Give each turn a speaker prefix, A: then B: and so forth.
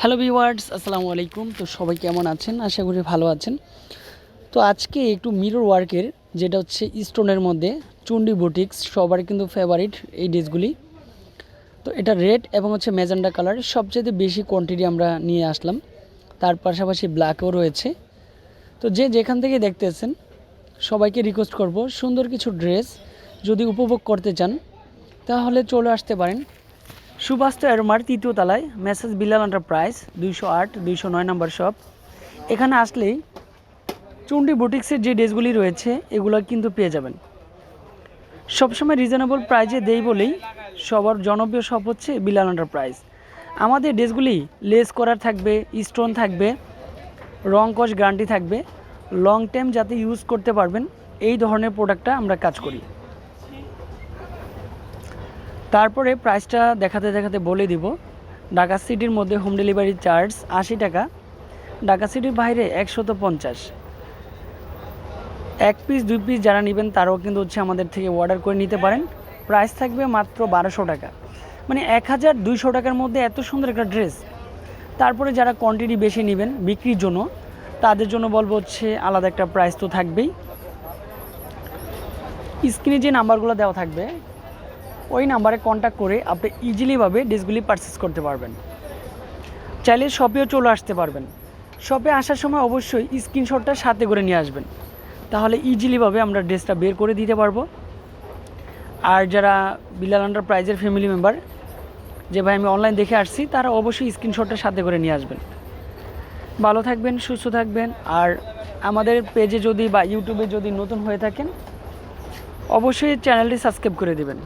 A: Hello viewers আসসালামু আলাইকুম। তো সবাই কেমন আছেন? আশা করি ভালো আছেন। তো আজকে একটু মিরর ওয়ার্কের যেটা হচ্ছে স্টোনের মধ্যে, চুন্ডি বুটিক্স সবার কিন্তু ফেভারিট এই ড্রেসগুলি তো এটা রেড এবং হচ্ছে ম্যাজেন্ডা কালার সবচেয়ে বেশি কোয়ান্টিটি আমরা নিয়ে আসলাম। তার পাশাপাশি ব্ল্যাকও রয়েছে। তো যে যেখান থেকে দেখতেছেন, সবাইকে রিকোয়েস্ট করব সুন্দর কিছু ড্রেস যদি উপভোগ করতে চান, তাহলে চলে আসতে পারেন। সুবাস্ত এরমার তৃতীয় তলায় মেসেজ বিলাল এন্টারপ্রাইজ, দুইশো আট, দুইশো নয় নম্বর শপ। এখানে আসলেই চুন্ডি বুটিক্সের যে ড্রেসগুলি রয়েছে, এগুলো কিন্তু পেয়ে যাবেন। সবসময় রিজনেবল প্রাইজে দেই বলেই সবার জনপ্রিয় শপ হচ্ছে বিলাল এন্টারপ্রাইজ। আমাদের ড্রেসগুলি লেস করার থাকবে স্টোন থাকবে, রং কস গ্যারান্টি থাকবে লং টাইম যাতে ইউজ করতে পারবেন, এই ধরনের প্রোডাক্টটা আমরা কাজ করি। তারপরে প্রাইসটা দেখাতে দেখাতে বলে দিব। ঢাকা সিটির মধ্যে হোম ডেলিভারি চার্জ আশি টাকা, ঢাকা সিটির বাইরে একশত পঞ্চাশ। এক পিস দুই পিস যারা নেবেন তারাও কিন্তু হচ্ছে আমাদের থেকে অর্ডার করে নিতে পারেন। প্রাইস থাকবে মাত্র বারোশো টাকা। মানে এক হাজার দুইশো টাকার মধ্যে এত সুন্দর একটা ড্রেস তারপরে যারা কোয়ান্টিটি বেশি নেবেন, বিক্রির জন্য, তাদের জন্য বলব হচ্ছে আলাদা একটা প্রাইস তো থাকবেই। স্ক্রিনে যে নাম্বারগুলো দেওয়া থাকবে ওই নাম্বারে কন্ট্যাক্ট করে আপনি ইজিলিভাবে ড্রেসগুলি পারচেস করতে পারবেন। চাইলে শপেও চলে আসতে পারবেন। শপে আসার সময় অবশ্যই স্ক্রিনশটটা সাথে করে নিয়ে আসবেন। তাহলে ইজিলিভাবে আমরা ড্রেসটা বের করে দিতে পারব। আর যারা বিলাল আন্ডার প্রাইজের ফ্যামিলি মেম্বার যে ভাই আমি অনলাইন দেখে আসছি, তারা অবশ্যই স্ক্রিনশটটা সাথে করে নিয়ে আসবেন। ভালো থাকবেন, সুস্থ থাকবেন। আর আমাদের পেজে যদি বা ইউটিউবে যদি নতুন হয়ে থাকেন, অবশ্যই চ্যানেলটি সাবস্ক্রাইব করে দেবেন।